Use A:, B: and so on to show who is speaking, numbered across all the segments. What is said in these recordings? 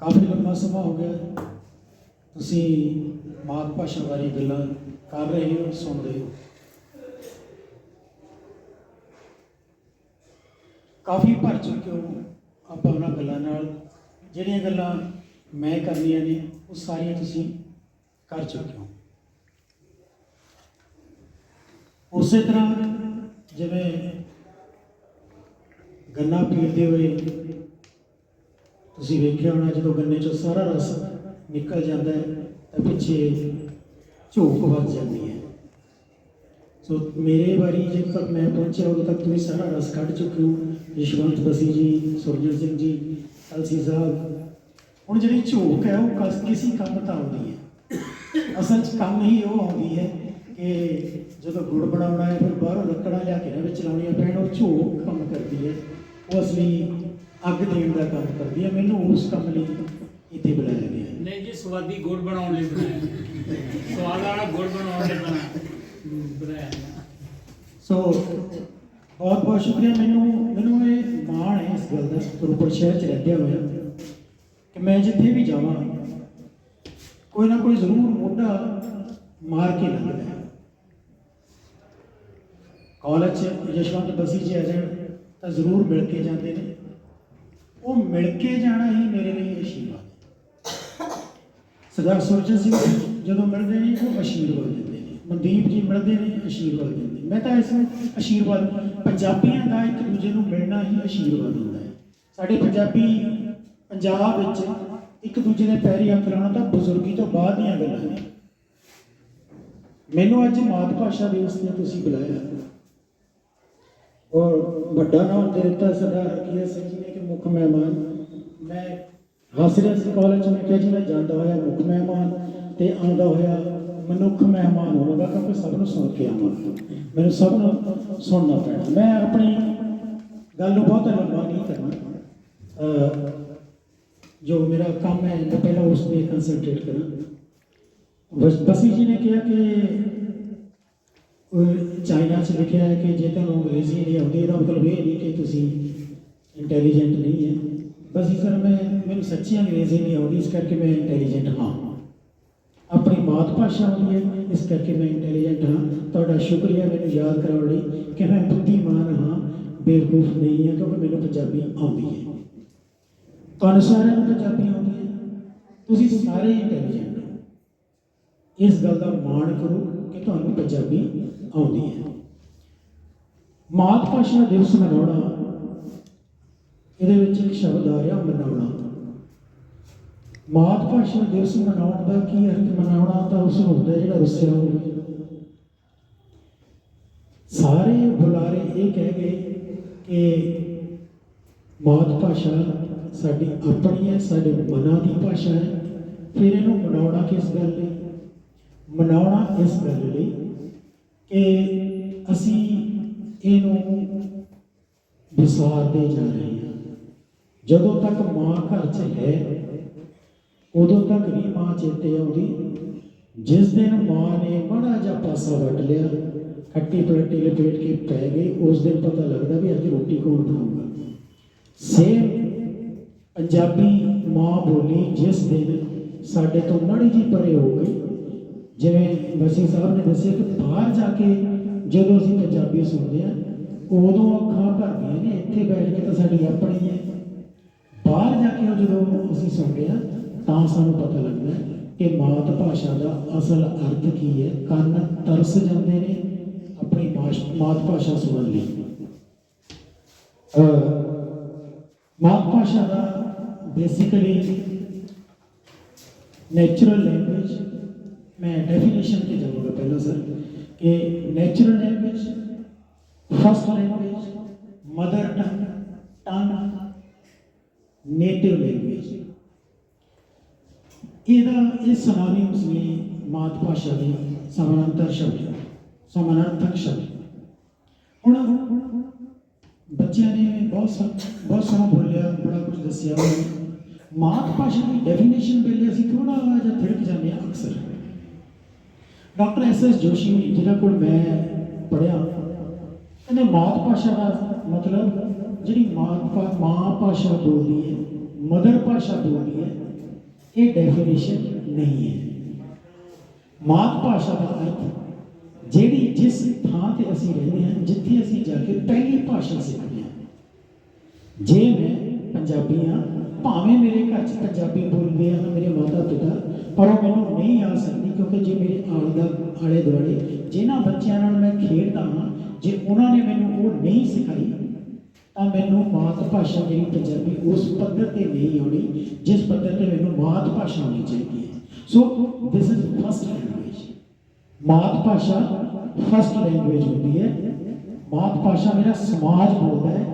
A: ਕਾਫੀ ਲੰਬਾ ਸਮਾਂ ਹੋ ਗਿਆ। ਤੁਸੀਂ ਮਾਤ ਭਾਸ਼ਾ ਬਾਰੇ ਗੱਲਾਂ ਕਰ ਰਹੇ ਹੋ ਸੁਣ ਰਹੇ ਹੋ। ਕਾਫੀ ਭਰ ਚੁੱਕੇ ਹੋ ਆਪਾਂ ਉਹਨਾਂ ਗੱਲਾਂ ਨਾਲ। ਜਿਹੜੀਆਂ ਗੱਲਾਂ ਮੈਂ ਕਰਨੀਆਂ ਨੇ, ਉਹ ਸਾਰੀਆਂ ਤੁਸੀਂ ਕਰ ਚੁੱਕੇ ਹੋ। ਉਸੇ ਤਰ੍ਹਾਂ ਜਿਵੇਂ ਗੰਨਾ ਪੀੜਦੇ ਹੋਏ ਤੁਸੀਂ ਵੇਖਿਆ ਹੋਣਾ ਜਦੋਂ ਗੰਨੇ ਚੋਂ ਸਾਰਾ ਰਸ ਨਿਕਲ ਜਾਂਦਾ ਹੈ, ਤਾਂ ਪਿੱਛੇ ਝੋਕ ਵੱਜ ਜਾਂਦੀ ਹੈ। ਸੋ ਮੇਰੇ ਵਾਰੀ ਜੇ ਤੱਕ ਮੈਂ ਪਹੁੰਚਿਆ, ਉਦੋਂ ਤੱਕ ਤੁਸੀਂ ਸਾਰਾ ਰਸ ਕੱਢ ਚੁੱਕੇ ਹੋ। ਯਸ਼ਵੰਤ ਬਸੀ ਜੀ ਸੁਰਜਨ ਸਿੰਘ ਜੀ, ਅਲਸੀ ਸਾਹਿਬ, ਹੁਣ ਜਿਹੜੀ ਝੋਕ ਹੈ, ਉਹ ਕਸ ਕਿਸੇ ਕੰਮ ਤਾਂ ਆਉਂਦੀ ਹੈ। ਅਸਲ 'ਚ ਕੰਮ ਹੀ ਉਹ ਆਉਂਦੀ ਹੈ ਕਿ ਜਦੋਂ ਗੁੜ ਬਣਾਉਣਾ ਹੈ, ਫਿਰ ਬਾਹਰੋਂ ਲੱਕੜਾਂ ਲਿਆ ਕੇ ਨਾ ਵਿੱਚ ਲਾਉਣੀਆਂ ਪੈਣ, ਉਹ ਝੋਕ ਕੰਮ ਕਰਦੀ ਹੈ। ਉਹ ਅਸਲੀ ਅੱਗ ਦੇਣ ਦਾ ਕੰਮ ਕਰਦੀ ਹੈ ਮੈਨੂੰ ਉਸ ਕੰਮ ਲਈ ਇੱਥੇ ਬੁਲਾਇਆ ਗਿਆ।
B: ਨਹੀਂ ਜੀ ਸਵਾਦੀ ਗੁੜ ਬਣਾਉਣ ਲਈ ਬਣਾਇਆ ਸਵਾਦ ਵਾਲਾ ਗੁੜ ਬਣਾਉਣ ਲਈ ਬਣਾਇਆ
A: ਸੋ ਬਹੁਤ ਬਹੁਤ ਸ਼ੁਕਰੀਆ ਮੈਨੂੰ ਮੈਨੂੰ ਇਹ ਮਾਣ ਹੈ ਇਸ ਗੱਲ ਦਾ ਰੂਪੜ ਸ਼ਹਿਰ ਚ ਰਹਿੰਦਿਆਂ ਹੋਇਆ ਕਿ ਮੈਂ ਜਿੱਥੇ ਵੀ ਜਾਵਾਂ ਕੋਈ ਨਾ ਕੋਈ ਜ਼ਰੂਰ ਮੋਢਾ ਮਾਰ ਕੇ ਲੰਘਦਾ ਹੈ। ਕਾਲਜ ਚ ਯਸ਼ਵੰਤ ਬਸੀ ਜੀ ਆ ਜਾਣ ਤਾਂ ਜ਼ਰੂਰ ਮਿਲ ਕੇ ਜਾਂਦੇ ਨੇ। ਉਹ ਮਿਲ ਕੇ ਜਾਣਾ ਹੀ ਮੇਰੇ ਲਈ ਆਸ਼ੀਰਵਾਦ ਹੈ। ਸਰਦਾਰ ਸੁਰਜਨ ਸਿੰਘ ਜਦੋਂ ਮਿਲਦੇ ਨੇ, ਉਹ ਆਸ਼ੀਰਵਾਦ ਦਿੰਦੇ ਨੇ। ਮਨਦੀਪ ਜੀ ਮਿਲਦੇ ਨੇ ਆਸ਼ੀਰਵਾਦ ਦਿੰਦੇ ਮੈਂ ਤਾਂ ਇਸ ਨੂੰ ਆਸ਼ੀਰਵਾਦ ਪੰਜਾਬੀਆਂ ਦਾ ਇੱਕ ਦੂਜੇ ਨੂੰ ਮਿਲਣਾ ਹੀ ਆਸ਼ੀਰਵਾਦ ਹੁੰਦਾ ਹੈ। ਸਾਡੇ ਪੰਜਾਬੀ ਪੰਜਾਬ ਵਿੱਚ ਇੱਕ ਦੂਜੇ ਦੇ ਪੈਰੀ ਹੱਥ ਲਾਉਣਾ ਤਾਂ ਬਜ਼ੁਰਗੀ ਤੋਂ ਬਾਅਦ ਦੀਆਂ ਗੱਲਾਂ ਨੇ। ਮੈਨੂੰ ਅੱਜ ਮਾਤ ਭਾਸ਼ਾ ਦਿਵਸ ਤੇ ਤੁਸੀਂ ਬੁਲਾਇਆ। ਔਰ ਵੱਡਾ ਨਾਮ ਦੇ ਦਿੱਤਾ ਸਰਦਾਰ ਹਰਕੀਰਤ ਸਿੰਘ ਜੀ ਨੇ। ਮੁੱਖ ਮਹਿਮਾਨ। ਮੈਂ ਹਾਸਰੇ ਸੀ ਕਾਲਜ ਮੈਂ ਕਿਹਾ ਜੀ, ਮੈਂ ਜਾਂਦਾ ਹੋਇਆ ਮੁੱਖ ਮਹਿਮਾਨ ਤੇ ਆਉਂਦਾ ਹੋਇਆ ਮਨੁੱਖ ਮਹਿਮਾਨ ਹੋਵਾਂਗਾ ਕਿਉਂਕਿ ਸਭ ਨੂੰ ਸੁਣ ਕੇ ਆਵਾਂਗਾ ਮੈਨੂੰ ਸਭ ਨੂੰ ਸੁਣਨਾ ਪੈਣਾ। ਮੈਂ ਆਪਣੀ ਗੱਲ ਨੂੰ ਬਹੁਤ ਲੰਬਾ ਨਹੀਂ ਕਰਨਾ। ਜੋ ਮੇਰਾ ਕੰਮ ਹੈ, ਮੈਂ ਪਹਿਲਾਂ ਉਸ ਤੇ ਕੰਸੈਂਟਰੇਟ ਕਰਾਂ। ਬਸੀ ਜੀ ਨੇ ਕਿਹਾ ਕਿ ਚਾਈਨਾ 'ਚ ਲਿਖਿਆ ਹੈ ਕਿ ਜੇ ਤੁਹਾਨੂੰ ਅੰਗਰੇਜ਼ੀ ਨਹੀਂ ਆਉਂਦੀ, ਇਹਦਾ ਮਤਲਬ ਇਹ ਨਹੀਂ ਕਿ ਤੁਸੀਂ ਇੰਟੈਲੀਜੈਂਟ ਨਹੀਂ ਹੈ। ਬਸ ਇਸ ਤਰ੍ਹਾਂ ਮੈਂ ਮੈਨੂੰ ਸੱਚੀ ਅੰਗਰੇਜ਼ੀ ਨਹੀਂ ਆਉਂਦੀ, ਇਸ ਕਰਕੇ ਮੈਂ ਇੰਟੈਲੀਜੈਂਟ ਹਾਂ। ਆਪਣੀ ਮਾਤ ਭਾਸ਼ਾ ਆਉਂਦੀ ਹੈ, ਇਸ ਕਰਕੇ ਮੈਂ ਇੰਟੈਲੀਜੈਂਟ ਹਾਂ। ਤੁਹਾਡਾ ਸ਼ੁਕਰੀਆ ਮੈਨੂੰ ਯਾਦ ਕਰਾਉਣ ਲਈ ਕਿ ਮੈਂ ਬੁੱਧੀਮਾਨ ਹਾਂ, ਬੇਵਕੂਫ ਨਹੀਂ ਹਾਂ, ਕਿਉਂਕਿ ਮੈਨੂੰ ਪੰਜਾਬੀ ਆਉਂਦੀ ਹੈ। ਤੁਹਾਨੂੰ ਸਾਰਿਆਂ ਨੂੰ ਪੰਜਾਬੀ ਆਉਂਦੀ ਹੈ। ਤੁਸੀਂ ਸਾਰੇ ਇੰਟੈਲੀਜੈਂਟ ਹੋ। ਇਸ ਗੱਲ ਦਾ ਮਾਣ ਕਰੋ ਕਿ ਤੁਹਾਨੂੰ ਪੰਜਾਬੀ ਆਉਂਦੀ ਹੈ। ਮਾਤ ਭਾਸ਼ਾ ਦਿਵਸ ਮਨਾਉਣਾ ਇਹਦੇ ਵਿੱਚ ਇੱਕ ਸ਼ਬਦ ਆ ਰਿਹਾ ਮਨਾਉਣਾ। ਮਾਤ ਭਾਸ਼ਾ ਦਿਵਸ ਮਨਾਉਣ ਦਾ ਕੀ ਅਰਥ ਮਨਾਉਣਾ ਤਾਂ ਉਸ ਹੁੰਦਾ ਜਿਹੜਾ ਦੱਸਿਆ ਹੋਵੇ ਸਾਰੇ ਬੁਲਾਰੇ ਇਹ ਕਹਿ ਗਏ ਕਿ ਮਾਤ ਭਾਸ਼ਾ ਸਾਡੀ ਆਪਣੀ ਹੈ, ਸਾਡੇ ਮਨਾਂ ਦੀ ਭਾਸ਼ਾ ਹੈ। ਫਿਰ ਇਹਨੂੰ ਮਨਾਉਣਾ ਕਿਸ ਗੱਲ ਲਈ? ਮਨਾਉਣਾ ਇਸ ਗੱਲ ਲਈ ਕਿ ਅਸੀਂ ਇਹਨੂੰ ਵਿਸਾਰਦੇ ਜਾ ਰਹੇ ਜਦੋਂ ਤੱਕ ਮਾਂ ਘਰ 'ਚ ਹੈ, ਉਦੋਂ ਤੱਕ ਨਹੀਂ ਮਾਂ ਚੇਤੇ ਆਉਂਦੀ। ਜਿਸ ਦਿਨ ਮਾਂ ਨੇ ਮਾੜਾ ਜਿਹਾ ਪਾਸਾ ਵੱਟ ਲਿਆ, ਖੱਟੀ ਪਲਟੀ ਲਪੇਟ ਕੇ ਪੈ ਗਈ, ਉਸ ਦਿਨ ਪਤਾ ਲੱਗਦਾ ਵੀ ਅੱਜ ਰੋਟੀ ਕੌਣ ਬਣਾਊਗਾ। ਸੇਮ ਪੰਜਾਬੀ ਮਾਂ ਬੋਲੀ ਜਿਸ ਦਿਨ ਸਾਡੇ ਤੋਂ ਮਾੜੀ ਜੀ ਪਰੇ ਹੋ ਗਈ। ਜਿਵੇਂ ਵਸੀ ਸਾਹਿਬ ਨੇ ਦੱਸਿਆ ਕਿ ਬਾਹਰ ਜਾ ਕੇ ਜਦੋਂ ਅਸੀਂ ਪੰਜਾਬੀ ਸੁਣਦੇ ਆ ਉਦੋਂ ਅੱਖਾਂ ਭਰਦੀਆਂ ਨੇ, ਇੱਥੇ ਬੈਠ ਕੇ ਤਾਂ ਸਾਡੀ ਆਪਣੀ ਹੈ। ਬਾਹਰ ਜਾ ਕੇ ਉਹ ਜਦੋਂ ਅਸੀਂ ਸੁਣਦੇ ਆ ਤਾਂ ਸਾਨੂੰ ਪਤਾ ਲੱਗਦਾ ਹੈ ਕਿ ਮਾਤ ਭਾਸ਼ਾ ਦਾ ਅਸਲ ਅਰਥ ਕੀ ਹੈ ਕੰਨ ਤਰਸ ਜਾਂਦੇ ਨੇ ਆਪਣੀ ਮਾਸ਼- ਮਾਤ ਭਾਸ਼ਾ ਸੁਣਨ ਲਈ ਅਹ ਮਾਤ ਭਾਸ਼ਾ ਦਾ ਬੇਸਿਕਲੀ ਨੈਚੁਰਲ ਲੈਂਗੁਏਜ मैं डेफिनेशन के जाऊंगा पहले सर कि natural language first language mother tongue tongue native language ਇਹਦਾ ਇਹ ਸਮਾਨਿਮਸ ਨੇ ਮਾਤ ਭਾਸ਼ਾ ਦੇ ਸਮਾਨਾਂਤਰ ਸ਼ਬਦ, ਸਮਾਨਾਰਥਕ ਸ਼ਬਦ। ਹੁਣ ਬੱਚਿਆਂ ਨੇ ਬਹੁਤ ਬਹੁਤ ਸਮਾਂ ਬੋਲਿਆ, ਬੜਾ ਕੁਝ ਦੱਸਿਆ। ਮਾਤ ਭਾਸ਼ਾ ਦੀ ਡੈਫੀਨੇਸ਼ਨ ਪਹਿਲੇ ਅਸੀਂ ਥੋੜਾ ਜਿਹਾ ਥੜਕ ਜਾਂਦੇ ਆ ਅਕਸਰ। ਡਾਕਟਰ ਐਸ ਐਸ ਜੋਸ਼ੀ, ਜਿਹਨਾਂ ਕੋਲ ਮੈਂ ਪੜਿਆ ਇਹਨੇ ਮਾਤ ਭਾਸ਼ਾ ਦਾ ਮਤਲਬ ਜਿਹੜੀ ਮਾਤ ਭਾ- ਮਾਂ ਭਾਸ਼ਾ ਬੋਲਦੀ ਹੈ ਮਦਰ ਭਾਸ਼ਾ ਬੋਲਦੀ ਹੈ, ਇਹ ਡੈਫੀਨੇਸ਼ਨ ਨਹੀਂ ਹੈ। ਮਾਤ ਭਾਸ਼ਾ ਦਾ ਅਰਥ, ਜਿਹੜੀ ਜਿਸ ਥਾਂ ਤੇ ਅਸੀਂ ਰਹਿੰਦੇ ਹਾਂ, ਜਿੱਥੇ ਅਸੀਂ ਜਾ ਕੇ ਪਹਿਲੀ ਭਾਸ਼ਾ ਸਿੱਖਦੇ ਹਾਂ। ਜੇ ਮੈਂ ਪੰਜਾਬੀ ਹਾਂ, ਭਾਵੇਂ ਮੇਰੇ ਘਰ 'ਚ ਪੰਜਾਬੀ ਬੋਲਦੇ ਹਨ ਮੇਰੇ ਮਾਤਾ ਪਿਤਾ, ਪਰ ਉਹ ਮੈਨੂੰ ਨਹੀਂ ਆ ਸਕਦੀ, ਕਿਉਂਕਿ ਜੇ ਮੇਰੇ ਆਲੇ ਦਾ ਆਲੇ ਦੁਆਲੇ ਜਿਨ੍ਹਾਂ ਬੱਚਿਆਂ ਨਾਲ ਮੈਂ ਖੇਡਦਾ ਹਾਂ, ਜੇ ਉਹਨਾਂ ਨੇ ਮੈਨੂੰ ਉਹ ਨਹੀਂ ਸਿਖਾਈ ਤਾਂ ਮੈਨੂੰ ਮਾਤ ਭਾਸ਼ਾ ਮੇਰੀ ਪੰਜਾਬੀ, ਉਸ ਪੱਧਰ ਤੇ ਨਹੀਂ ਆਉਣੀ, ਜਿਸ ਪੱਧਰ ਤੇ ਮੈਨੂੰ ਮਾਤ ਭਾਸ਼ਾ ਆਉਣੀ ਚਾਹੀਦੀ ਹੈ। So this is first language ਮਾਤ ਭਾਸ਼ਾ ਫਸਟ ਲੈਂਗੁਏਜ ਹੁੰਦੀ ਹੈ। ਮਾਤ ਭਾਸ਼ਾ ਮੇਰਾ ਸਮਾਜ ਬੋਲਦਾ ਹੈ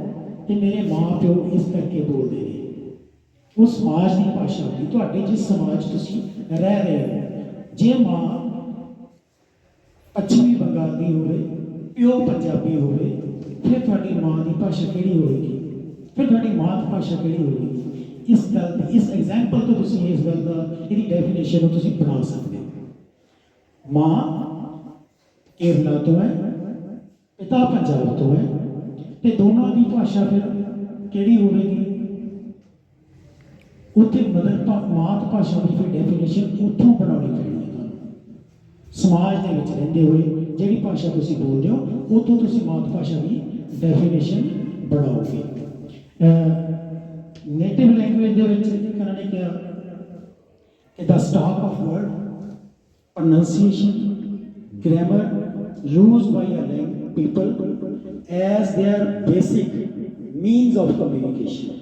A: ਤੇ ਮੇਰੇ ਮਾਂ ਪਿਓ ਇਸ ਕਰਕੇ ਬੋਲਦੇ ਨੇ। ਉਹ ਸਮਾਜ ਦੀ ਭਾਸ਼ਾ ਹੁੰਦੀ ਤੁਹਾਡੇ ਜਿਸ ਸਮਾਜ ਤੁਸੀਂ ਰਹਿ ਰਹੇ ਹੋ, ਜੇ ਮਾਂ ਪੱਛਮੀ ਬੰਗਾਲ ਦੀ ਹੋਵੇ, ਪਿਓ ਪੰਜਾਬੀ ਹੋਵੇ ਫਿਰ ਤੁਹਾਡੀ ਮਾਂ ਦੀ ਭਾਸ਼ਾ ਕਿਹੜੀ ਹੋਵੇਗੀ? ਫਿਰ ਤੁਹਾਡੀ ਮਾਤ ਭਾਸ਼ਾ ਕਿਹੜੀ ਹੋਵੇਗੀ? ਇਸ ਗੱਲ ਇਸ ਐਗਜ਼ਾਮਪਲ ਤੋਂ ਤੁਸੀਂ ਇਸ ਗੱਲ ਦਾ, ਇਹਦੀ ਡੈਫੀਨੇਸ਼ਨ ਨੂੰ ਤੁਸੀਂ ਬਣਾ ਸਕਦੇ ਹੋ। ਮਾਂ ਕੇਰਲਾ ਤੋਂ ਹੈ, ਪਿਤਾ ਪੰਜਾਬ ਤੋਂ ਹੈ, ਤੇ ਦੋਨਾਂ ਦੀ ਭਾਸ਼ਾ ਫਿਰ ਕਿਹੜੀ ਹੋਵੇਗੀ? ਉੱਥੇ ਮਦਰ ਮਾਤ ਭਾਸ਼ਾ ਦੀ ਫਿਰ ਡੈਫੀਨੇਸ਼ਨ ਉੱਥੋਂ ਬਣਾਉਣੀ ਪੈਣੀ ਹੈ ਸਮਾਜ ਦੇ ਵਿੱਚ ਰਹਿੰਦੇ ਹੋਏ ਜਿਹੜੀ ਭਾਸ਼ਾ ਤੁਸੀਂ ਬੋਲਦੇ ਹੋ ਉੱਥੋਂ ਤੁਸੀਂ ਮਾਤ ਭਾਸ਼ਾ ਦੀ ਡੈਫੀਨੇਸ਼ਨ ਬਣਾਓਗੇ ਨੇਟਿਵ ਲੈਂਗੁਏਜ ਦੇ ਵਿੱਚ ਇਹਨਾਂ ਨੇ ਕਿਹਾ ਕਿ ਦਾ stock of word pronunciation, grammar used by a lang- people as their basic means of communication.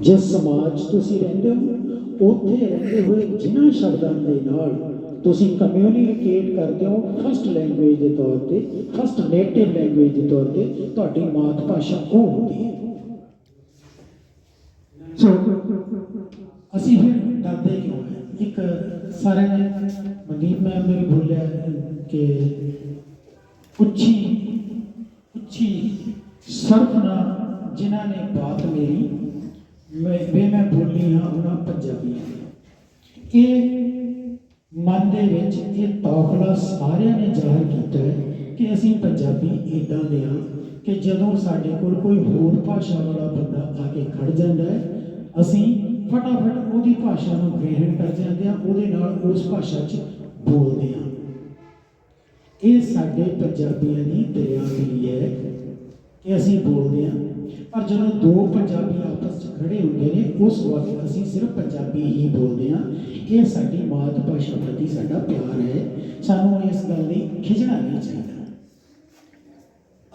A: ਜਿਸ ਸਮਾਜ 'ਚ ਤੁਸੀਂ ਰਹਿੰਦੇ ਹੋ ਉੱਥੇ ਰਹਿੰਦੇ ਹੋਏ ਜਿਨ੍ਹਾਂ ਸ਼ਬਦਾਂ ਦੇ ਨਾਲ ਤੁਸੀਂ ਕਮਿਊਨੀਕੇਟ ਕਰਦੇ ਹੋ ਫਸਟ ਲੈਂਗੁਏਜ ਦੇ ਤੌਰ ਤੇ ਫਸਟ ਨੇਟਿਵ ਲੈਂਗੁਏਜ ਦੇ ਤੌਰ ਤੇ ਤੁਹਾਡੀ ਮਾਤ ਭਾਸ਼ਾ ਉਹ ਹੁੰਦੀ ਹੈ। ਸੋ ਅਸੀਂ ਫਿਰ ਡਰਦੇ ਕਿਉਂ ਇੱਕ ਸਾਰੇ ਨੇ, ਮਨਦੀਪ ਮੈਮ ਨੇ ਵੀ ਬੋਲਿਆ ਕਿ ਉੱਚੀ ਉੱਚੀ ਸਰਫ ਨਾ ਜਿਨ੍ਹਾਂ ਨੇ ਬਾਤ ਮੇਰੀ, ਮੈਂ ਵੇ ਮੈਂ ਬੋਲੀ ਹਾਂ, ਉਹਨਾਂ ਪੰਜਾਬੀ ਇਹ ਮਨ ਦੇ ਵਿੱਚ ਇਹ ਤੌਖਲਾ ਸਾਰਿਆਂ ਨੇ ਜ਼ਾਹਰ ਕੀਤਾ ਹੈ ਕਿ ਅਸੀਂ ਪੰਜਾਬੀ ਇਦਾਂ ਦੇ ਹਾਂ ਕਿ ਜਦੋਂ ਸਾਡੇ ਕੋਲ ਕੋਈ ਹੋਰ ਭਾਸ਼ਾ ਵਾਲਾ ਬੰਦਾ ਆ ਕੇ ਖੜ ਜਾਂਦਾ ਹੈ, ਅਸੀਂ ਫਟਾਫਟ ਉਹਦੀ ਭਾਸ਼ਾ ਨੂੰ ਗ੍ਰਹਿਣ ਕਰ ਜਾਂਦੇ ਹਾਂ, ਉਹਦੇ ਨਾਲ ਉਸ ਭਾਸ਼ਾ 'ਚ ਬੋਲਦੇ ਹਾਂ। ਇਹ ਸਾਡੇ ਪੰਜਾਬੀਆਂ ਦੀ ਦਰਿਆਦਿਲੀ ਹੈ ਕਿ ਅਸੀਂ ਬੋਲਦੇ ਹਾਂ। ਪਰ ਜਦੋਂ ਦੋ ਪੰਜਾਬੀ ਖੜੇ ਹੁੰਦੇ ਨੇ, ਉਸ ਵਕਤ ਅਸੀਂ ਸਿਰਫ ਪੰਜਾਬੀ ਹੀ ਬੋਲਦੇ ਹਾਂ। ਇਹ ਸਾਡੀ ਮਾਤ ਭਾਸ਼ਾ ਪ੍ਰਤੀ ਸਾਡਾ ਪਿਆਰ ਹੈ। ਸਾਨੂੰ ਇਸ ਗੱਲ ਲਈ ਖਿਜਣਾ ਨਹੀਂ ਚਾਹੀਦਾ।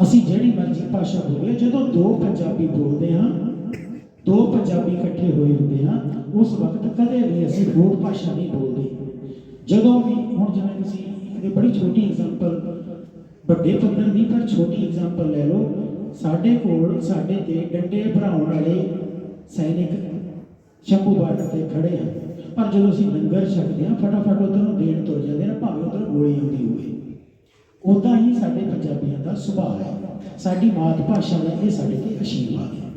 A: ਅਸੀਂ ਜਿਹੜੀ ਮਰਜ਼ੀ ਭਾਸ਼ਾ ਬੋਲੀਏ, ਜਦੋਂ ਦੋ ਪੰਜਾਬੀ ਬੋਲਦੇ ਹਾਂ, ਦੋ ਪੰਜਾਬੀ ਇਕੱਠੇ ਹੋਏ ਹੁੰਦੇ ਹਾਂ, ਉਸ ਵਕਤ ਕਦੇ ਵੀ ਅਸੀਂ ਹੋਰ ਭਾਸ਼ਾ ਨਹੀਂ ਬੋਲਦੇ। ਜਦੋਂ ਵੀ, ਹੁਣ ਜਿਵੇਂ ਤੁਸੀਂ ਇੱਕ ਬੜੀ ਛੋਟੀ ਐਗਜ਼ਾਮਪਲ ਵੱਡੇ ਪੱਧਰ ਦੀ, ਪਰ ਛੋਟੀ ਐਗਜ਼ਾਮਪਲ ਲੈ ਲਓ, ਸਾਡੇ ਕੋਲ, ਸਾਡੇ ਤੇ ਡੰਡੇ ਭਰਾਉਣ ਵਾਲੇ ਸੈਨਿਕ ਸ਼ੰਭੂ ਬਾਰਡਰ ਤੇ ਖੜੇ ਆ। ਪਰ ਜਦੋਂ ਅਸੀਂ ਲੰਗਰ ਛਕਦੇ ਆ ਫਟਾਫਟ ਉਧਰ ਨੂੰ ਦੇਣ ਤੁਰ ਜਾਂਦੇ ਨੇ, ਭਾਵੇਂ ਉਧਰ ਗੋਲੀ ਆਉਂਦੀ ਹੋਵੇ। ਉਦਾਂ ਹੀ ਸਾਡੇ ਪੰਜਾਬੀਆਂ ਦਾ ਸੁਭਾਅ ਹੈ। ਸਾਡੀ ਮਾਤ ਭਾਸ਼ਾ ਦਾ ਇਹ ਸਾਡੇ ਤੇ ਅਸ਼ੀਰਵਾਦ ਹੈ।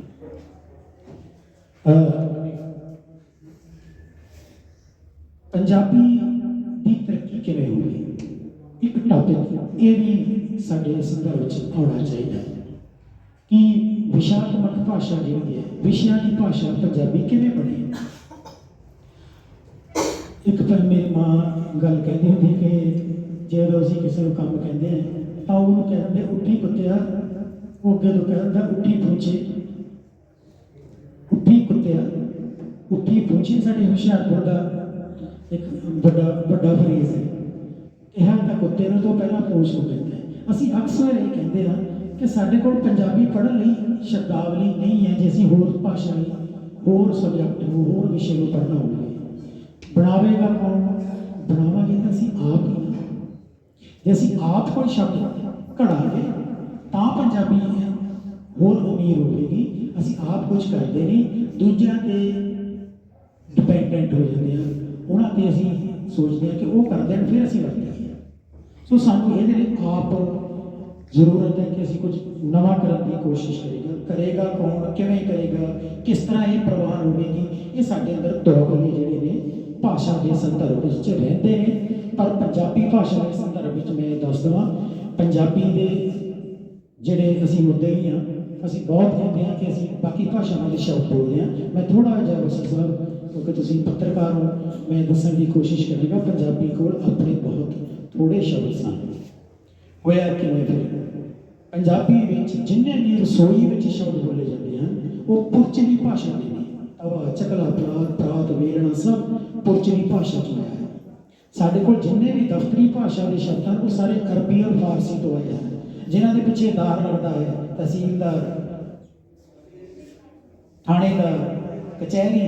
A: ਅਹ ਪੰਜਾਬੀ ਦੀ ਤਰੱਕੀ ਕਿਵੇਂ ਹੋਵੇ ਇੱਕ ਟਾਪਿਕ ਇਹ ਵੀ ਸਾਡੇ ਸੰਦਰਭ ਵਿੱਚ ਆਉਣਾ ਚਾਹੀਦਾ ਹੈ ਕਿ ਵਿਸ਼ਾਤਮਕ ਭਾਸ਼ਾ ਜਿਹੜੀ ਹੈ, ਵਿਸ਼ਿਆਂ ਦੀ ਭਾਸ਼ਾ ਪੰਜਾਬੀ ਕਿਵੇਂ ਬਣੀ? ਇੱਕ ਪਰ ਮੇਰੀ ਮਾਂ ਗੱਲ ਕਹਿੰਦੀ ਹੁੰਦੀ ਕਿ ਜਦੋਂ ਅਸੀਂ ਕਿਸੇ ਨੂੰ ਕੰਮ ਕਹਿੰਦੇ ਹਾਂ ਤਾਂ ਉਹਨੂੰ ਕਹਿੰਦੇ, ਉੱਠੀ ਕੁੱਤਿਆ। ਉਹ ਅੱਗੇ ਤੋਂ ਕਹਿੰਦਾ, ਉੱਠੀ ਪੁੱਛੇ। ਉੱਠੀ ਕੁੱਤਿਆ। ਉੱਠੀ ਪੁੱਛੇ? ਸਾਡੇ ਹੁਸ਼ਿਆਰਪੁਰ ਦਾ ਇੱਕ ਵੱਡਾ ਵੱਡਾ ਫਰੇਜ਼ ਹੈ। ਇਹ ਤਾਂ ਕੁੱਤੇ ਨੂੰ ਤੋਂ ਪਹਿਲਾਂ ਪੂਛ ਨੂੰ ਕਹਿੰਦੇ ਅਸੀਂ ਅਕਸਰ ਇਹ ਕਹਿੰਦੇ ਹਾਂ ਕਿ ਸਾਡੇ ਕੋਲ ਪੰਜਾਬੀ ਪੜ੍ਹਨ ਲਈ ਸ਼ਬਦਾਵਲੀ ਨਹੀਂ ਹੈ ਜੇ ਅਸੀਂ ਹੋਰ ਭਾਸ਼ਾ ਹੋਰ ਸਬਜੈਕਟ ਨੂੰ ਹੋਰ ਵਿਸ਼ੇ ਨੂੰ ਪੜ੍ਹਨਾ ਹੋਵੇ। ਬਣਾਵੇਗਾ ਕੌਣ? ਬਣਾਵਾਂਗੇ ਤਾਂ ਅਸੀਂ ਆਪ ਹੀ। ਜੇ ਅਸੀਂ ਆਪ ਕੋਈ ਸ਼ਬਦ ਘੜਾਂਗੇ, ਤਾਂ ਪੰਜਾਬੀ ਹੋਰ ਅਮੀਰ ਹੋਵੇਗੀ। ਅਸੀਂ ਆਪ ਕੁਝ ਕਰਦੇ ਨਹੀਂ, ਦੂਜਿਆਂ ਤੇ ਡਿਪੈਂਡੈਂਟ ਹੋ ਜਾਂਦੇ ਆ ਉਹਨਾਂ ਤੇ ਅਸੀਂ ਸੋਚਦੇ ਆ ਕਿ ਉਹ ਕਰਦੇ ਨੇ, ਫਿਰ ਅਸੀਂ ਵਰਤਦੇ ਹਾਂ। ਸੋ ਸਾਨੂੰ ਇਹਦੇ ਲਈ ਆਪ ਜ਼ਰੂਰਤ ਹੈ ਕਿ ਅਸੀਂ ਕੁਝ ਨਵਾਂ ਕਰਨ ਦੀ ਕੋਸ਼ਿਸ਼ ਕਰੇਗਾ ਕਰੇਗਾ ਕੌਣ? ਕਿਵੇਂ ਕਰੇਗਾ? ਕਿਸ ਤਰ੍ਹਾਂ ਇਹ ਪ੍ਰਵਾਨ ਹੋਵੇਗੀ ਇਹ ਸਾਡੇ ਅੰਦਰ ਦੋਗਲੇ ਜਿਹੜੇ ਨੇ ਭਾਸ਼ਾ ਦੇ ਸੰਦਰਭ ਵਿੱਚ ਰਹਿੰਦੇ ਨੇ। ਪਰ ਪੰਜਾਬੀ ਭਾਸ਼ਾ ਦੇ ਸੰਦਰਭ ਵਿੱਚ ਮੈਂ ਦੱਸ ਦਵਾਂ, ਪੰਜਾਬੀ ਦੇ ਜਿਹੜੇ ਅਸੀਂ ਮੁੱਦੇ ਹੀ ਹਾਂ, ਅਸੀਂ ਬਹੁਤ ਕਹਿੰਦੇ ਹਾਂ ਕਿ ਅਸੀਂ ਬਾਕੀ ਭਾਸ਼ਾਵਾਂ ਦੇ ਸ਼ਬਦ ਬੋਲਦੇ ਹਾਂ। ਮੈਂ ਥੋੜਾ ਜਿਹਾ ਵਸੀ ਸਾਹਿਬ, ਕਿਉਂਕਿ ਤੁਸੀਂ ਪੱਤਰਕਾਰ ਹੋ, ਮੈਂ ਦੱਸਣ ਦੀ ਕੋਸ਼ਿਸ਼ ਕਰਾਂਗਾ ਪੰਜਾਬੀ ਕੋਲ ਆਪਣੇ ਬਹੁਤ ਥੋੜੇ ਸ਼ਬਦ ਸਨ। ਹੋਇਆ ਕਿਵੇਂ ਫਿਰ? ਪੰਜਾਬੀ ਵਿੱਚ ਜਿੰਨੇ ਵੀ ਰਸੋਈ ਵਿੱਚ ਸ਼ਬਦ ਬੋਲੇ ਜਾਂਦੇ ਹਨ, ਉਹ ਪੁਰਚਲੀ ਭਾਸ਼ਾ ਦੇ ਨੇ। ਤਵਾ, ਚਕਲਾ, ਪ੍ਰਾਤ ਪ੍ਰਾਤ, ਵੇਲਣਾ ਸਭ ਪੁਰਚਲੀ ਭਾਸ਼ਾ ਤੋਂ ਆਇਆ ਹੈ। ਸਾਡੇ ਕੋਲ ਜਿੰਨੇ ਵੀ ਦਫ਼ਤਰੀ ਭਾਸ਼ਾ ਦੇ ਸ਼ਬਦ ਹਨ, ਉਹ ਸਾਰੇ ਅਰਬੀ ਔਰ ਫਾਰਸੀ ਤੋਂ ਆਏ ਹਨ। ਜਿਨ੍ਹਾਂ ਦੇ ਪਿੱਛੇ ਦਾਰ ਲੱਗਦਾ ਹੈ, ਤਹਿਸੀਲਦਾਰ, ਥਾਣੇਦਾਰ ਕਚਹਿਰੀ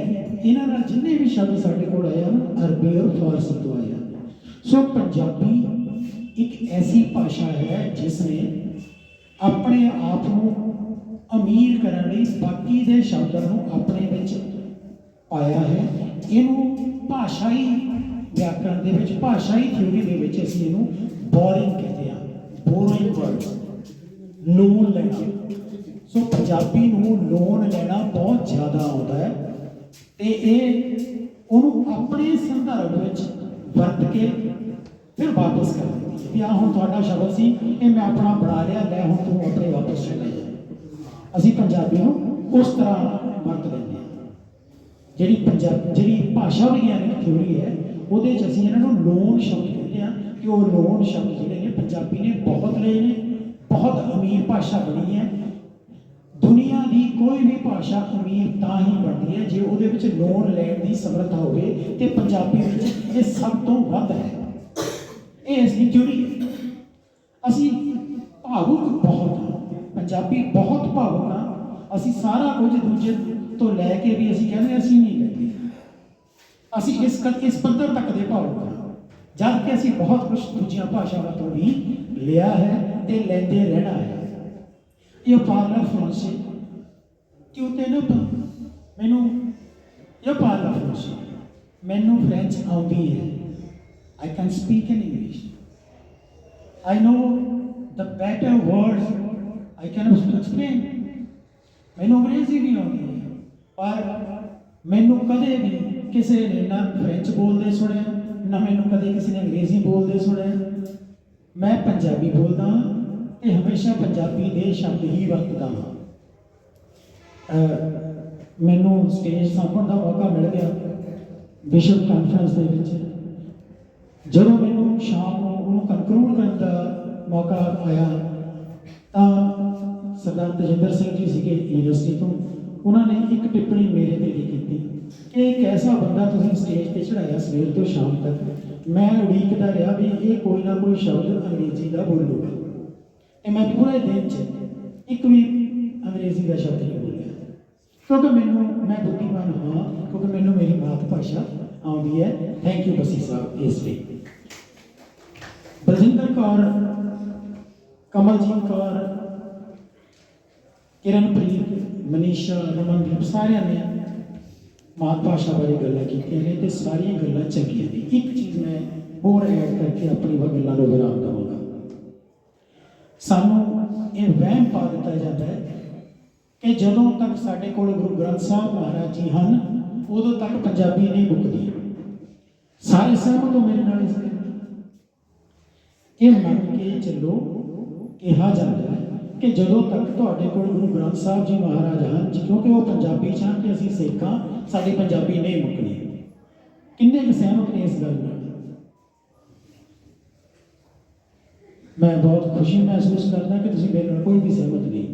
A: ਇਹਨਾਂ ਨਾਲ ਜਿੰਨੇ ਵੀ ਸ਼ਬਦ ਸਾਡੇ ਕੋਲ ਆਏ ਹਨ, ਅਰਬੀ ਔਰ ਫਾਰਸੀ ਤੋਂ ਆਏ ਹਨ। ਸੋ ਪੰਜਾਬੀ ਇੱਕ ਐਸੀ ਭਾਸ਼ਾ ਹੈ ਜਿਸ ਨੇ ਆਪਣੇ ਆਪ ਨੂੰ ਅਮੀਰ ਕਰਨ ਲਈ ਬਾਕੀ ਦੇ ਸ਼ਬਦਾਂ ਨੂੰ ਆਪਣੇ ਵਿੱਚ ਪਾਇਆ ਹੈ। ਇਹਨੂੰ ਭਾਸ਼ਾਈ ਵਿਆਕਰਣ ਦੇ ਵਿੱਚ, ਭਾਸ਼ਾਈ ਥਿਊਰੀ ਦੇ ਵਿੱਚ ਅਸੀਂ ਇਹਨੂੰ ਬੋਰਿੰਗ ਕਹਿੰਦੇ ਹਾਂ। ਬੋਰਿੰਗ ਵਰਡ ਲੋਨ ਲੈਣਾ ਸੋ ਪੰਜਾਬੀ ਨੂੰ ਲੋਨ ਲੈਣਾ ਬਹੁਤ ਜ਼ਿਆਦਾ ਆਉਂਦਾ ਹੈ ਤੇ ਇਹ ਉਹਨੂੰ ਆਪਣੇ ਸੰਦਰਭ ਵਿੱਚ ਵਰਤ ਕੇ ਫਿਰ ਵਾਪਸ ਕਰ ਦਿੰਦੀ ਹੈ ਵੀ ਆ ਹੁਣ ਤੁਹਾਡਾ ਸ਼ਬਦ ਸੀ, ਇਹ ਮੈਂ ਆਪਣਾ ਬਣਾ ਲਿਆ ਲੈ ਹੁਣ ਤੂੰ ਆਪਣੇ ਵਾਪਸ ਚਲੇ ਜਾ ਅਸੀਂ ਪੰਜਾਬੀ ਨੂੰ ਉਸ ਤਰ੍ਹਾਂ ਵਰਤ ਲੈਂਦੇ ਹਾਂ। ਜਿਹੜੀ ਪੰਜਾਬ ਜਿਹੜੀ ਭਾਸ਼ਾ ਵਿਗਿਆਨਿਕ ਥਿਊਰੀ ਹੈ, ਉਹਦੇ ਚ ਅਸੀਂ ਇਹਨਾਂ ਨੂੰ ਲੋਨ ਸ਼ਬਦ ਕਹਿੰਦੇ ਹਾਂ, ਕਿ ਉਹ ਲੋਨ ਸ਼ਬਦ ਜਿਹੜੇ ਨੇ, ਪੰਜਾਬੀ ਨੇ ਬਹੁਤ ਲਏ ਨੇ, ਬਹੁਤ ਅਮੀਰ ਭਾਸ਼ਾ ਬਣੀ ਹੈ। ਦੁਨੀਆ ਦੀ ਕੋਈ ਵੀ ਭਾਸ਼ਾ ਅਮੀਰ ਤਾਂ ਹੀ ਬਣਦੀ ਹੈ, ਜੇ ਉਹਦੇ ਵਿੱਚ ਲੋਨ ਲੈਣ ਦੀ ਸਮਰੱਥਾ ਹੋਵੇ, ਤੇ ਪੰਜਾਬੀ ਵਿੱਚ ਇਹ ਸਭ ਤੋਂ ਵੱਧ ਹੈ। ਇਹ ਇਸ ਥਿਉਰੀ ਹੈ। ਅਸੀਂ ਭਾਵੁਕ ਬਹੁਤ ਹਾਂ। ਪੰਜਾਬੀ ਬਹੁਤ ਭਾਵੁਕ ਹਾਂ। ਅਸੀਂ ਸਾਰਾ ਕੁਝ ਦੂਜੇ ਤੋਂ ਲੈ ਕੇ ਵੀ ਅਸੀਂ ਕਹਿੰਦੇ ਅਸੀਂ ਨਹੀਂ ਲੈਂਦੇ ਅਸੀਂ ਇਸ ਕ- ਇਸ ਪੱਧਰ ਤੱਕ ਦੇ ਭਾਵੁਕ ਹਾਂ। ਜਦ ਕਿ ਅਸੀਂ ਬਹੁਤ ਕੁਝ ਦੂਜੀਆਂ ਭਾਸ਼ਾਵਾਂ ਤੋਂ ਵੀ ਲਿਆ ਹੈ ਤੇ ਲੈਂਦੇ ਰਹਿਣਾ ਹੈ। ਇਹ ਪਾਰਲਾ ਫਰਾਂਸੇ ਕਿਉਂ ਤੇ ਨਾ ਮੈਨੂੰ ਇਹ ਪਾਰਲਾ ਫਰਾਂਸੇ ਮੈਨੂੰ ਫ੍ਰੈਂਚ ਆਉਂਦੀ ਹੈ। I can speak in English. I know the better words I can explain. ਮੈਨੂੰ ਅੰਗਰੇਜ਼ੀ ਵੀ ਆਉਂਦੀ ਹੈ, ਪਰ ਮੈਨੂੰ ਕਦੇ ਵੀ ਕਿਸੇ ਨੇ ਨਾ ਫ੍ਰੈਂਚ ਬੋਲਦੇ ਸੁਣਿਆ, ਨਾ ਮੈਨੂੰ ਕਦੇ ਕਿਸੇ ਨੇ ਅੰਗਰੇਜ਼ੀ ਬੋਲਦੇ ਸੁਣਿਆ ਮੈਂ ਪੰਜਾਬੀ ਬੋਲਦਾ ਹਾਂ ਤੇ ਹਮੇਸ਼ਾ ਪੰਜਾਬੀ ਦੇ ਸ਼ਬਦ ਹੀ ਵਰਤਦਾ ਹਾਂ ਮੈਨੂੰ ਸਟੇਜ ਸਾਂਭਣ ਦਾ ਮੌਕਾ ਮਿਲ ਗਿਆ ਵਿਸ਼ਵ ਕਾਨਫਰੰਸ ਦੇ ਵਿੱਚ ਜਦੋਂ ਮੈਨੂੰ ਸ਼ਾਮ ਨੂੰ ਉਹਨੂੰ ਕੰਕਲੂਡ ਕਰਨ ਦਾ ਮੌਕਾ ਆਇਆ, ਤਾਂ ਸਰਦਾਰ ਤਜਿੰਦਰ ਸਿੰਘ ਜੀ ਸੀਗੇ ਯੂਨੀਵਰਸਿਟੀ ਤੋਂ। ਉਹਨਾਂ ਨੇ ਇੱਕ ਟਿੱਪਣੀ ਮੇਰੇ ਤੇ ਲਿਖੀ ਕੀਤੀ ਕਿ ਇੱਕ ਐਸਾ ਬੰਦਾ ਤੁਸੀਂ ਸਟੇਜ ਤੇ ਚੜਾਇਆ ਸਵੇਰ ਤੋਂ ਸ਼ਾਮ ਤੱਕ। ਮੈਂ ਉਡੀਕਦਾ ਰਿਹਾ ਵੀ ਇਹ ਕੋਈ ਨਾ ਕੋਈ ਸ਼ਬਦ ਅੰਗਰੇਜ਼ੀ ਦਾ ਬੋਲੂਗਾ ਤੇ ਮੈਂ ਪੂਰੇ ਦਿਨ 'ਚ ਇੱਕ ਵੀ ਅੰਗਰੇਜ਼ੀ ਦਾ ਸ਼ਬਦ ਨਹੀਂ ਬੋਲਿਆ। ਕਿਉਂਕਿ ਮੈਨੂੰ, ਮੈਂ ਬੁੱਧੀਮਾਨ ਹਾਂ, ਕਿਉਂਕਿ ਮੈਨੂੰ ਮੇਰੀ ਮਾਤ ਭਾਸ਼ਾ ਆਉਂਦੀ ਹੈ। ਥੈਂਕ ਯੂ ਬਸੀ ਸਾਹਿਬ, ਇਸ ਲਈ। ਬਲਜਿੰਦਰ ਕੌਰ, ਕਮਲਜੀਤ ਕੌਰ, ਕਿਰਨਪ੍ਰੀਤ, ਮਨੀਸ਼ਾ, ਰਮਨਦੀਪ, ਸਾਰਿਆਂ ਨੇ ਮਾਤ ਭਾਸ਼ਾ ਬਾਰੇ ਗੱਲਾਂ ਕੀਤੀਆਂ ਨੇ ਤੇ ਸਾਰੀਆਂ ਗੱਲਾਂ ਚੰਗੀਆਂ ਨੇ। ਇੱਕ ਚੀਜ਼ ਮੈਂ ਹੋਰ ਐਡ ਕਰਕੇ ਆਪਣੀ ਉਹ ਗੱਲਾਂ ਨੂੰ ਵਿਰਾਮ ਦਵਾਂਗਾ। ਸਾਨੂੰ ਇਹ ਵਹਿਮ ਪਾ ਦਿੱਤਾ ਜਾਂਦਾ ਹੈ ਕਿ ਜਦੋਂ ਤੱਕ ਸਾਡੇ ਕੋਲ ਗੁਰੂ ਗ੍ਰੰਥ ਸਾਹਿਬ ਮਹਾਰਾਜ ਜੀ ਹਨ, ਉਦੋਂ ਤੱਕ ਪੰਜਾਬੀ ਨਹੀਂ ਮੁੱਕਦੀ। ਸਾਰੇ ਸਹਿਮਤ ਹੋ ਮੇਰੇ ਨਾਲ ਇਸ ਤੇ ਇਹ ਮੰਨ ਕੇ ਚੱਲੋ ਕਿਹਾ ਜਾਂਦਾ ਹੈ ਕਿ ਜਦੋਂ ਤੱਕ ਤੁਹਾਡੇ ਕੋਲ ਗੁਰੂ ਗ੍ਰੰਥ ਸਾਹਿਬ ਜੀ ਮਹਾਰਾਜ ਹਨ ਜੀ ਕਿਉਂਕਿ ਉਹ ਪੰਜਾਬੀ ਚ ਹਨ ਤੇ ਅਸੀਂ ਸਿੱਖ ਹਾਂ ਸਾਡੀ ਪੰਜਾਬੀ ਨਹੀਂ ਮੁੱਕਣੀ। ਕਿੰਨੇ ਕੁ ਸਹਿਮਤ ਨੇ ਇਸ ਗੱਲ ਨਾਲ? ਮੈਂ ਬਹੁਤ ਖੁਸ਼ੀ ਮਹਿਸੂਸ ਕਰਦਾ ਕਿ ਤੁਸੀਂ ਮੇਰੇ ਨਾਲ ਕੋਈ ਵੀ ਸਹਿਮਤ ਨਹੀਂ।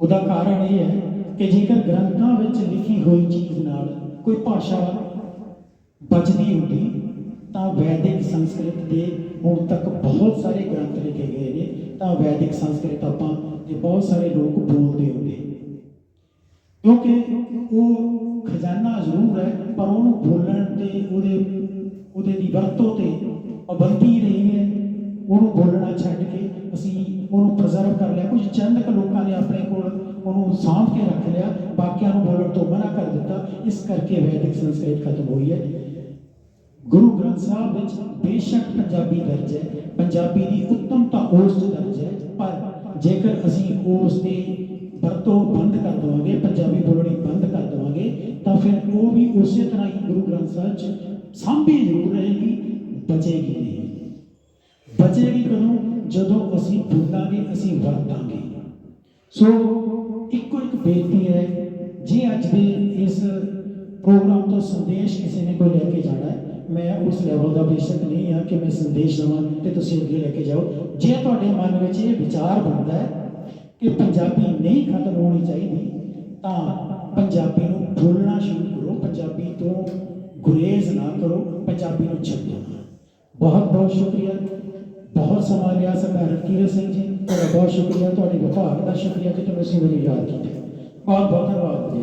A: ਉਹਦਾ ਕਾਰਨ ਇਹ ਹੈ ਕਿ ਜੇਕਰ ਗ੍ਰੰਥਾਂ ਵਿੱਚ ਲਿਖੀ ਹੋਈ ਚੀਜ਼ ਨਾਲ ਕੋਈ ਭਾਸ਼ਾ ਬਚਦੀ ਹੁੰਦੀ ਤਾਂ ਵੈਦਿਕ ਸੰਸਕ੍ਰਿਤ ਦੇ ਹੁਣ ਤੱਕ ਬਹੁਤ ਸਾਰੇ ਗ੍ਰੰਥ ਲਿਖੇ ਗਏ ਨੇ, ਤਾਂ ਵੈਦਿਕ ਸੰਸਕ੍ਰਿਤ ਆਪਾਂ ਦੇ ਬਹੁਤ ਸਾਰੇ ਲੋਕ ਬੋਲਦੇ ਹੁੰਦੇ। ਕਿਉਂਕਿ ਉਹ ਖਜ਼ਾਨਾ ਜ਼ਰੂਰ ਹੈ, ਪਰ ਉਹਨੂੰ ਬੋਲਣ ਤੇ ਉਹਦੇ ਉਹਦੇ ਦੀ ਵਰਤੋਂ ਤੇ ਪਾਬੰਦੀ ਰਹੀ ਹੈ। ਉਹਨੂੰ ਬੋਲਣਾ ਛੱਡ ਕੇ ਅਸੀਂ ਉਹਨੂੰ ਪ੍ਰਜ਼ਰਵ ਕਰ ਲਿਆ। ਕੁਝ ਚੰਦ ਕੁ ਲੋਕਾਂ ਨੇ ਆਪਣੇ ਕੋਲ ਉਹਨੂੰ ਸਾਂਭ ਕੇ ਰੱਖ ਲਿਆ। ਬਾਕੀਆਂ ਨੂੰ ਬੋਲਣ ਤੋਂ ਮਨਾ ਕਰ ਦਿੱਤਾ। ਇਸ ਕਰਕੇ ਵੈਦਿਕ ਸੰਸਕ੍ਰਿਤ ਖਤਮ ਹੋਈ ਹੈ। ਗੁਰੂ ਗ੍ਰੰਥ ਸਾਹਿਬ ਵਿੱਚ ਬੇਸ਼ੱਕ ਪੰਜਾਬੀ ਦਰਜ ਹੈ, ਪੰਜਾਬੀ ਦੀ ਉੱਤਮਤਾ ਉਸ 'ਚ ਦਰਜ ਹੈ, ਪਰ ਜੇਕਰ ਅਸੀਂ ਉਸ ਦੀ ਵਰਤੋਂ ਬੰਦ ਕਰ ਦਵਾਂਗੇ, ਪੰਜਾਬੀ ਬੋਲਣੀ ਬੰਦ ਕਰ ਦਵਾਂਗੇ, ਤਾਂ ਫਿਰ ਉਹ ਵੀ ਉਸੇ ਤਰ੍ਹਾਂ ਹੀ ਗੁਰੂ ਗ੍ਰੰਥ ਸਾਹਿਬ 'ਚ ਸਾਂਭੀ ਜ਼ਰੂਰ ਰਹੇਗੀ, ਬਚੇਗੀ ਨਹੀਂ। ਬਚੇਗੀ ਕਦੋਂ? ਜਦੋਂ ਅਸੀਂ ਬੋਲਾਂਗੇ, ਅਸੀਂ ਵਰਤਾਂਗੇ। ਸੋ ਇੱਕੋ ਇੱਕ ਬੇਨਤੀ ਹੈ, ਜੇ ਅੱਜ ਦੇ ਇਸ ਪ੍ਰੋਗਰਾਮ ਤੋਂ ਸੰਦੇਸ਼ ਕਿਸੇ ਨੇ ਕੋਈ ਲੈ ਕੇ ਜਾਣਾ ਹੈ ਮੈਂ ਉਸ ਲੈਵਲ ਦਾ ਬੇਸ਼ੱਕ ਨਹੀਂ ਹਾਂ ਕਿ ਮੈਂ ਸੰਦੇਸ਼ ਦਵਾਂ ਤੇ ਤੁਸੀਂ ਅੱਗੇ ਲੈ ਕੇ ਜਾਓ ਜੇ ਤੁਹਾਡੇ ਮਨ ਵਿੱਚ ਇਹ ਵਿਚਾਰ ਬਣਦਾ ਹੈ ਕਿ ਪੰਜਾਬੀ ਨਹੀਂ ਖਤਮ ਹੋਣੀ ਚਾਹੀਦੀ ਤਾਂ ਪੰਜਾਬੀ ਨੂੰ ਬੋਲਣਾ ਸ਼ੁਰੂ ਕਰੋ ਪੰਜਾਬੀ ਤੋਂ ਗੁਰੇਜ਼ ਨਾ ਕਰੋ ਪੰਜਾਬੀ ਨੂੰ ਛੱਡੋ ਨਾ ਬਹੁਤ ਬਹੁਤ ਸ਼ੁਕਰੀਆ ਬਹੁਤ ਸਮਾਂ ਲਿਆ ਸਰਦਾਰ ਹਰਕੀਰਤ ਸਿੰਘ ਜੀ ਤੁਹਾਡਾ ਬਹੁਤ ਸ਼ੁਕਰੀਆ ਤੁਹਾਡੇ ਵਿਭਾਗ ਦਾ ਸ਼ੁਕਰੀਆ ਕਿ ਤੁਸੀਂ ਮੈਨੂੰ ਯਾਦ ਕੀਤਾ ਬਹੁਤ ਬਹੁਤ ਧੰਨਵਾਦ ਜੀ